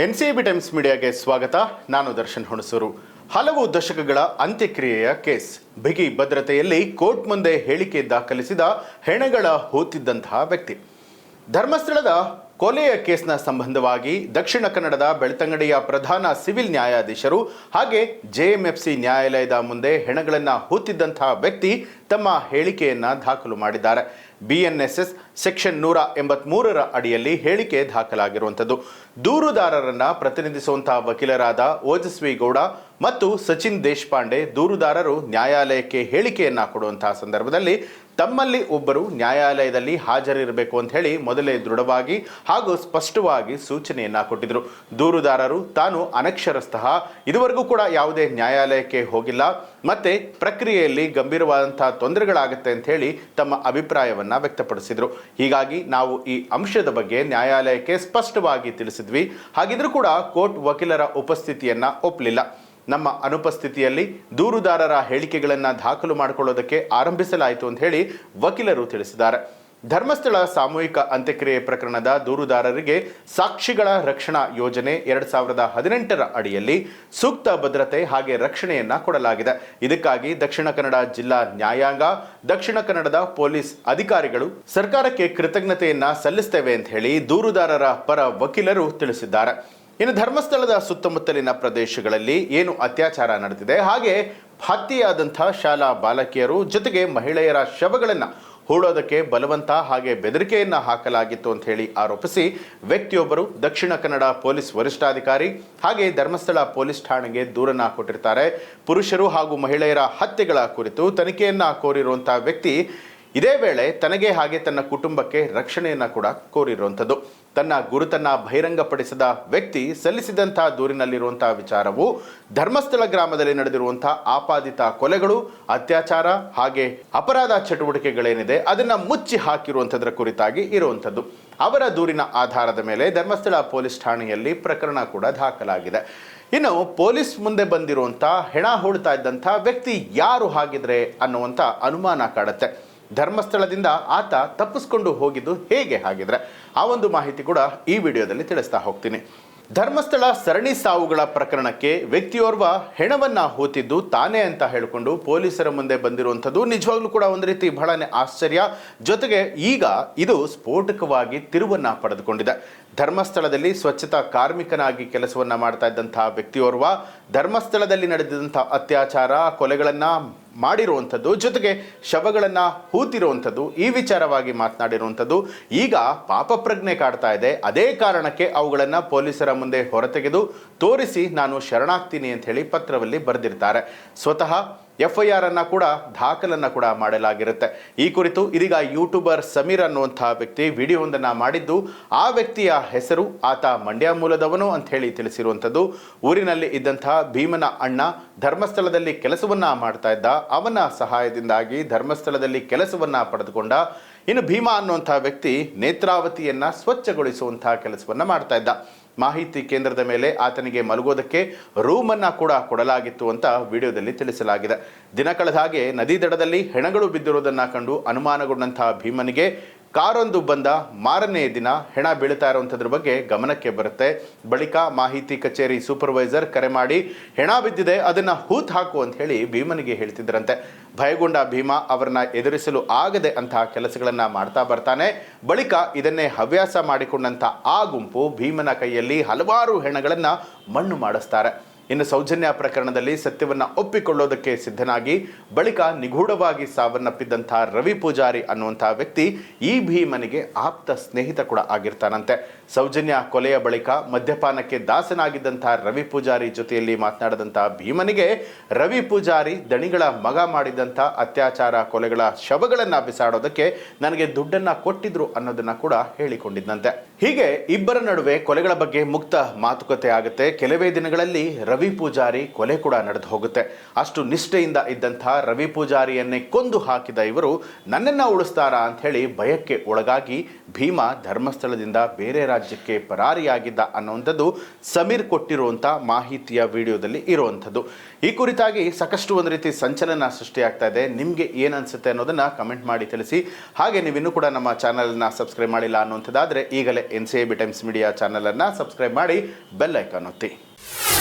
N C B times ಮೀಡಿಯಾಗೆ ಸ್ವಾಗತ. ನಾನು ದರ್ಶನ್ ಹುಣಸೂರು. ಹಲವು ದಶಕಗಳ ಅಂತ್ಯಕ್ರಿಯೆಯ ಕೇಸ್. ಬಿಗಿ ಭದ್ರತೆಯಲ್ಲಿ ಕೋರ್ಟ್ ಮುಂದೆ ಹೇಳಿಕೆ ದಾಖಲಿಸಿದ ಹೆಣಗಳ ಹೋತಿದ್ದಂತಹ ವ್ಯಕ್ತಿ. ಧರ್ಮಸ್ಥಳದ ಕೊಲೆಯ ಕೇಸ್ನ ಸಂಬಂಧವಾಗಿ ದಕ್ಷಿಣ ಕನ್ನಡದ ಬೆಳ್ತಂಗಡಿಯ ಪ್ರಧಾನ ಸಿವಿಲ್ ನ್ಯಾಯಾಧೀಶರು ಹಾಗೆ ಜೆಎಂಎಫ್ಸಿ ನ್ಯಾಯಾಲಯದ ಮುಂದೆ ಹೆಣಗಳನ್ನು ಹೂತಿದ್ದಂತಹ ವ್ಯಕ್ತಿ ತಮ್ಮ ಹೇಳಿಕೆಯನ್ನು ದಾಖಲು ಮಾಡಿದ್ದಾರೆ. ಬಿಎನ್ಎಸ್ಎಸ್ ಸೆಕ್ಷನ್ ನೂರ ಎಂಬತ್ಮೂರರ ಅಡಿಯಲ್ಲಿ ಹೇಳಿಕೆ ದಾಖಲಾಗಿರುವಂಥದ್ದು. ದೂರುದಾರರನ್ನು ಪ್ರತಿನಿಧಿಸುವಂತಹ ವಕೀಲರಾದ ಓಜಸ್ವಿ ಗೌಡ ಮತ್ತು ಸಚಿನ್ ದೇಶಪಾಂಡೆ ದೂರುದಾರರು ನ್ಯಾಯಾಲಯಕ್ಕೆ ಹೇಳಿಕೆಯನ್ನ ಕೊಡುವಂತಹ ಸಂದರ್ಭದಲ್ಲಿ ತಮ್ಮಲ್ಲಿ ಒಬ್ಬರು ನ್ಯಾಯಾಲಯದಲ್ಲಿ ಹಾಜರಿರಬೇಕು ಅಂತ ಹೇಳಿ ಮೊದಲೇ ದೃಢವಾಗಿ ಹಾಗೂ ಸ್ಪಷ್ಟವಾಗಿ ಸೂಚನೆಯನ್ನ ಕೊಟ್ಟಿದ್ರು. ದೂರುದಾರರು ತಾನು ಅನಕ್ಷರಸ್ಥ. ಇದುವರೆಗೂ ಕೂಡ ಯಾವುದೇ ನ್ಯಾಯಾಲಯಕ್ಕೆ ಹೋಗಿಲ್ಲ. ಮತ್ತೆ ಪ್ರಕ್ರಿಯೆಯಲ್ಲಿ ಗಂಭೀರವಾದಂತಹ ತೊಂದರೆಗಳಾಗುತ್ತೆ ಅಂತ ಹೇಳಿ ತಮ್ಮ ಅಭಿಪ್ರಾಯವನ್ನ ವ್ಯಕ್ತಪಡಿಸಿದ್ರು. ಹೀಗಾಗಿ ನಾವು ಈ ಅಂಶದ ಬಗ್ಗೆ ನ್ಯಾಯಾಲಯಕ್ಕೆ ಸ್ಪಷ್ಟವಾಗಿ ತಿಳಿಸಿದ್ವಿ. ಹಾಗಿದ್ರೂ ಕೂಡ ಕೋರ್ಟ್ ವಕೀಲರ ಉಪಸ್ಥಿತಿಯನ್ನ ಒಪ್ಪಲಿಲ್ಲ. ನಮ್ಮ ಅನುಪಸ್ಥಿತಿಯಲ್ಲಿ ದೂರುದಾರರ ಹೇಳಿಕೆಗಳನ್ನು ದಾಖಲು ಮಾಡಿಕೊಳ್ಳೋದಕ್ಕೆ ಆರಂಭಿಸಲಾಯಿತು ಅಂತ ಹೇಳಿ ವಕೀಲರು ತಿಳಿಸಿದ್ದಾರೆ. ಧರ್ಮಸ್ಥಳ ಸಾಮೂಹಿಕ ಅಂತ್ಯಕ್ರಿಯೆ ಪ್ರಕರಣದ ದೂರುದಾರರಿಗೆ ಸಾಕ್ಷಿಗಳ ರಕ್ಷಣಾ ಯೋಜನೆ ಎರಡು ಸಾವಿರದ ಹದಿನೆಂಟರ ಅಡಿಯಲ್ಲಿ ಸೂಕ್ತ ಭದ್ರತೆ ಹಾಗೆ ರಕ್ಷಣೆಯನ್ನ ಕೊಡಲಾಗಿದೆ. ಇದಕ್ಕಾಗಿ ದಕ್ಷಿಣ ಕನ್ನಡ ಜಿಲ್ಲಾ ನ್ಯಾಯಾಂಗ, ದಕ್ಷಿಣ ಕನ್ನಡದ ಪೊಲೀಸ್ ಅಧಿಕಾರಿಗಳು ಸರ್ಕಾರಕ್ಕೆ ಕೃತಜ್ಞತೆಯನ್ನ ಸಲ್ಲಿಸ್ತೇವೆ ಅಂತ ಹೇಳಿ ದೂರುದಾರರ ಪರ ವಕೀಲರು ತಿಳಿಸಿದ್ದಾರೆ. ಇನ್ನು ಧರ್ಮಸ್ಥಳದ ಸುತ್ತಮುತ್ತಲಿನ ಪ್ರದೇಶಗಳಲ್ಲಿ ಏನು ಅತ್ಯಾಚಾರ ನಡೆದಿದೆ? ಹಾಗೆ ಹತ್ಯೆಯಾದಂಥ ಶಾಲಾ ಬಾಲಕಿಯರು ಜೊತೆಗೆ ಮಹಿಳೆಯರ ಶವಗಳನ್ನು ಹೂಡೋದಕ್ಕೆ ಬಲವಂತ ಹಾಗೆ ಬೆದರಿಕೆಯನ್ನು ಹಾಕಲಾಗಿತ್ತು ಅಂತ ಹೇಳಿ ಆರೋಪಿಸಿ ವ್ಯಕ್ತಿಯೊಬ್ಬರು ದಕ್ಷಿಣ ಕನ್ನಡ ಪೊಲೀಸ್ ವರಿಷ್ಠಾಧಿಕಾರಿ ಹಾಗೆ ಧರ್ಮಸ್ಥಳ ಪೊಲೀಸ್ ಠಾಣೆಗೆ ದೂರನ್ನು ಕೊಟ್ಟಿರ್ತಾರೆ. ಪುರುಷರು ಹಾಗೂ ಮಹಿಳೆಯರ ಹತ್ಯೆಗಳ ಕುರಿತು ತನಿಖೆಯನ್ನ ಕೋರಿರುವಂತಹ ವ್ಯಕ್ತಿ ಇದೇ ವೇಳೆ ತನಗೆ ಹಾಗೆ ತನ್ನ ಕುಟುಂಬಕ್ಕೆ ರಕ್ಷಣೆಯನ್ನ ಕೂಡ ಕೋರಿರುವಂಥದ್ದು. ತನ್ನ ಗುರುತನ್ನ ಬಹಿರಂಗಪಡಿಸಿದ ವ್ಯಕ್ತಿ ಸಲ್ಲಿಸಿದಂತಹ ದೂರಿನಲ್ಲಿರುವಂತಹ ವಿಚಾರವು ಧರ್ಮಸ್ಥಳ ಗ್ರಾಮದಲ್ಲಿ ನಡೆದಿರುವಂತಹ ಆಪಾದಿತ ಕೊಲೆಗಳು, ಅತ್ಯಾಚಾರ ಹಾಗೆ ಅಪರಾಧ ಚಟುವಟಿಕೆಗಳೇನಿದೆ ಅದನ್ನ ಮುಚ್ಚಿ ಹಾಕಿರುವಂಥದ್ರ ಕುರಿತಾಗಿ ಇರುವಂಥದ್ದು. ಅವರ ದೂರಿನ ಆಧಾರದ ಮೇಲೆ ಧರ್ಮಸ್ಥಳ ಪೊಲೀಸ್ ಠಾಣೆಯಲ್ಲಿ ಪ್ರಕರಣ ಕೂಡ ದಾಖಲಾಗಿದೆ. ಇನ್ನು ಪೊಲೀಸ್ ಮುಂದೆ ಬಂದಿರುವಂಥ ಹೆಣ ಹೂಡ್ತಾ ಇದ್ದಂಥ ವ್ಯಕ್ತಿ ಯಾರು ಹಾಗಿದ್ರೆ ಅನ್ನುವಂಥ ಅನುಮಾನ ಕಾಡುತ್ತೆ. ಧರ್ಮಸ್ಥಳದಿಂದ ಆತ ತಪ್ಪಿಸ್ಕೊಂಡು ಹೋಗಿದ್ದು ಹೇಗೆ ಹಾಗಿದ್ರೆ ಆ ಒಂದು ಮಾಹಿತಿ ಕೂಡ ಈ ವಿಡಿಯೋದಲ್ಲಿ ತಿಳಿಸ್ತಾ ಹೋಗ್ತೀನಿ. ಧರ್ಮಸ್ಥಳ ಸರಣಿ ಸಾವುಗಳ ಪ್ರಕರಣಕ್ಕೆ ವ್ಯಕ್ತಿಯೋರ್ವ ಹೆಣವನ್ನ ಹೋತಿದ್ದು ತಾನೇ ಅಂತ ಹೇಳಿಕೊಂಡು ಪೊಲೀಸರ ಮುಂದೆ ಬಂದಿರುವಂಥದ್ದು ನಿಜವಾಗ್ಲೂ ಕೂಡ ಒಂದು ರೀತಿ ಬಹಳನೇ ಆಶ್ಚರ್ಯ. ಜೊತೆಗೆ ಈಗ ಇದು ಸ್ಫೋಟಕವಾಗಿ ತಿರುವನ್ನ ಪಡೆದುಕೊಂಡಿದೆ. ಧರ್ಮಸ್ಥಳದಲ್ಲಿ ಸ್ವಚ್ಛತಾ ಕಾರ್ಮಿಕನಾಗಿ ಕೆಲಸವನ್ನ ಮಾಡ್ತಾ ಇದ್ದಂತಹ ವ್ಯಕ್ತಿಯೋರ್ವ ಧರ್ಮಸ್ಥಳದಲ್ಲಿ ನಡೆದಿದ್ದಂಥ ಅತ್ಯಾಚಾರ, ಕೊಲೆಗಳನ್ನ ಮಾಡಿರುವಂಥದ್ದು, ಜೊತೆಗೆ ಶವಗಳನ್ನು ಹೂತಿರುವಂಥದ್ದು, ಈ ವಿಚಾರವಾಗಿ ಮಾತನಾಡಿರುವಂಥದ್ದು. ಈಗ ಪಾಪಪ್ರಜ್ಞೆ ಕಾಡ್ತಾ ಇದೆ. ಅದೇ ಕಾರಣಕ್ಕೆ ಅವುಗಳನ್ನು ಪೊಲೀಸರ ಮುಂದೆ ಹೊರತೆಗೆದು ತೋರಿಸಿ ನಾನು ಶರಣಾಗ್ತೀನಿ ಅಂತ ಹೇಳಿ ಪತ್ರದಲ್ಲಿ ಬರೆದಿರ್ತಾರೆ. ಸ್ವತಃ ಎಫ್ ಐ ಆರ್ ಅನ್ನು ಕೂಡ ದಾಖಲನ್ನ ಕೂಡ ಮಾಡಲಾಗಿರುತ್ತೆ. ಈ ಕುರಿತು ಇದೀಗ ಯೂಟ್ಯೂಬರ್ ಸಮೀರ್ ಅನ್ನುವಂತಹ ವ್ಯಕ್ತಿ ವಿಡಿಯೋವೊಂದನ್ನು ಮಾಡಿದ್ದು, ಆ ವ್ಯಕ್ತಿಯ ಹೆಸರು ಆತ ಮಂಡ್ಯ ಮೂಲದವನು ಅಂತ ಹೇಳಿ ತಿಳಿಸಿರುವಂಥದ್ದು. ಊರಿನಲ್ಲಿ ಇದ್ದಂತಹ ಭೀಮನ ಅಣ್ಣ ಧರ್ಮಸ್ಥಳದಲ್ಲಿ ಕೆಲಸವನ್ನ ಮಾಡ್ತಾ ಇದ್ದ. ಅವನ ಸಹಾಯದಿಂದಾಗಿ ಧರ್ಮಸ್ಥಳದಲ್ಲಿ ಕೆಲಸವನ್ನ ಪಡೆದುಕೊಂಡ. ಇನ್ನು ಭೀಮಾ ಅನ್ನುವಂಥ ವ್ಯಕ್ತಿ ನೇತ್ರಾವತಿಯನ್ನು ಸ್ವಚ್ಛಗೊಳಿಸುವಂತಹ ಕೆಲಸವನ್ನ ಮಾಡ್ತಾ ಇದ್ದ. ಮಾಹಿತಿ ಕೇಂದ್ರದ ಮೇಲೆ ಆತನಿಗೆ ಮಲಗೋದಕ್ಕೆ ರೂಮನ್ನು ಕೂಡ ಕೊಡಲಾಗಿತ್ತು ಅಂತ ವಿಡಿಯೋದಲ್ಲಿ ತಿಳಿಸಲಾಗಿದೆ. ದಿನ ಕಳೆದ ಹಾಗೆ ನದಿ ದಡದಲ್ಲಿ ಹೆಣಗಳು ಬಿದ್ದಿರುವುದನ್ನು ಕಂಡು ಅನುಮಾನಗೊಂಡಂತಹ ಭೀಮನಿಗೆ ಕಾರೊಂದು ಬಂದ ಮಾರನೇ ದಿನ ಹೆಣ ಬೀಳ್ತಾ ಇರುವಂಥದ್ರ ಬಗ್ಗೆ ಗಮನಕ್ಕೆ ಬರುತ್ತೆ. ಬಳಿಕ ಮಾಹಿತಿ ಕಚೇರಿ ಸೂಪರ್ವೈಸರ್ ಕರೆ ಮಾಡಿ ಹೆಣ ಬಿದ್ದಿದೆ, ಅದನ್ನ ಹೂತ್ ಹಾಕು ಅಂತ ಹೇಳಿ ಭೀಮನಿಗೆ ಹೇಳ್ತಿದ್ರಂತೆ. ಭಯಗೊಂಡ ಭೀಮ ಅವರನ್ನ ಎದುರಿಸಲು ಆಗದೆ ಅಂತಹ ಕೆಲಸಗಳನ್ನ ಮಾಡ್ತಾ ಬರ್ತಾನೆ. ಬಳಿಕ ಇದನ್ನೇ ಹವ್ಯಾಸ ಮಾಡಿಕೊಂಡಂತ ಆ ಗುಂಪು ಭೀಮನ ಕೈಯಲ್ಲಿ ಹಲವಾರು ಹೆಣಗಳನ್ನ ಮಣ್ಣು ಮಾಡಿಸ್ತಾರೆ. ಇನ್ನು ಸೌಜನ್ಯ ಪ್ರಕರಣದಲ್ಲಿ ಸತ್ಯವನ್ನ ಒಪ್ಪಿಕೊಳ್ಳೋದಕ್ಕೆ ಸಿದ್ಧನಾಗಿ ಬಳಿಕ ನಿಗೂಢವಾಗಿ ಸಾವನ್ನಪ್ಪಿದ್ದಂಥ ರವಿ ಪೂಜಾರಿ ಅನ್ನುವಂತಹ ವ್ಯಕ್ತಿ ಈ ಭೀಮನಿಗೆ ಆಪ್ತ ಸ್ನೇಹಿತ ಕೂಡ ಆಗಿರ್ತಾನಂತೆ. ಸೌಜನ್ಯ ಕೊಲೆಯ ಬಳಿಕ ಮದ್ಯಪಾನಕ್ಕೆ ದಾಸನಾಗಿದ್ದಂಥ ರವಿ ಪೂಜಾರಿ ಜೊತೆಯಲ್ಲಿ ಮಾತನಾಡಿದಂತಹ ಭೀಮನಿಗೆ ರವಿ ಪೂಜಾರಿ ದಣಿಗಳ ಮಗ ಮಾಡಿದಂಥ ಅತ್ಯಾಚಾರ ಕೊಲೆಗಳ ಶವಗಳನ್ನು ಬಿಸಾಡೋದಕ್ಕೆ ನನಗೆ ದುಡ್ಡನ್ನ ಕೊಟ್ಟಿದ್ರು ಅನ್ನೋದನ್ನ ಕೂಡ ಹೇಳಿಕೊಂಡಿದ್ದಂತೆ ಹೀಗೆ ಇಬ್ಬರ ನಡುವೆ ಕೊಲೆಗಳ ಬಗ್ಗೆ ಮುಕ್ತ ಮಾತುಕತೆ ಆಗುತ್ತೆ. ಕೆಲವೇ ದಿನಗಳಲ್ಲಿ ಪೂಜಾರಿ ಕೊಲೆ ಕೂಡ ನಡೆದು ಹೋಗುತ್ತೆ. ಅಷ್ಟು ನಿಷ್ಠೆಯಿಂದ ಇದ್ದಂತಹ ರವಿ ಪೂಜಾರಿಯನ್ನೇ ಕೊಂದು ಹಾಕಿದ ಇವರು ನನ್ನನ್ನು ಉಳಿಸ್ತಾರಾ ಹೇಳಿ ಭಯಕ್ಕೆ ಒಳಗಾಗಿ ಭೀಮಾ ಧರ್ಮಸ್ಥಳದಿಂದ ಬೇರೆ ರಾಜ್ಯಕ್ಕೆ ಪರಾರಿಯಾಗಿದ್ದ ಅನ್ನುವಂಥದ್ದು ಸಮೀರ್ ಕೊಟ್ಟಿರುವಂಥ ಮಾಹಿತಿಯ ವಿಡಿಯೋದಲ್ಲಿ ಇರುವಂಥದ್ದು. ಈ ಕುರಿತಾಗಿ ಸಾಕಷ್ಟು ಒಂದು ರೀತಿ ಸಂಚಲನ ಸೃಷ್ಟಿಯಾಗ್ತಾ ಇದೆ. ನಿಮಗೆ ಏನು ಅನಿಸುತ್ತೆ ಅನ್ನೋದನ್ನು ಕಮೆಂಟ್ ಮಾಡಿ ತಿಳಿಸಿ. ಹಾಗೆ ನೀವಿನ್ನೂ ಕೂಡ ನಮ್ಮ ಚಾನಲನ್ನು ಸಬ್ಸ್ಕ್ರೈಬ್ ಮಾಡಿಲ್ಲ ಅನ್ನುವಂಥದ್ದಾದರೆ ಈಗಲೇ N C A B times media ಚಾನಲನ್ನು ಸಬ್ಸ್ಕ್ರೈಬ್ ಮಾಡಿ ಬೆಲ್ ಐಕಾನ್ ಒತ್ತಿ.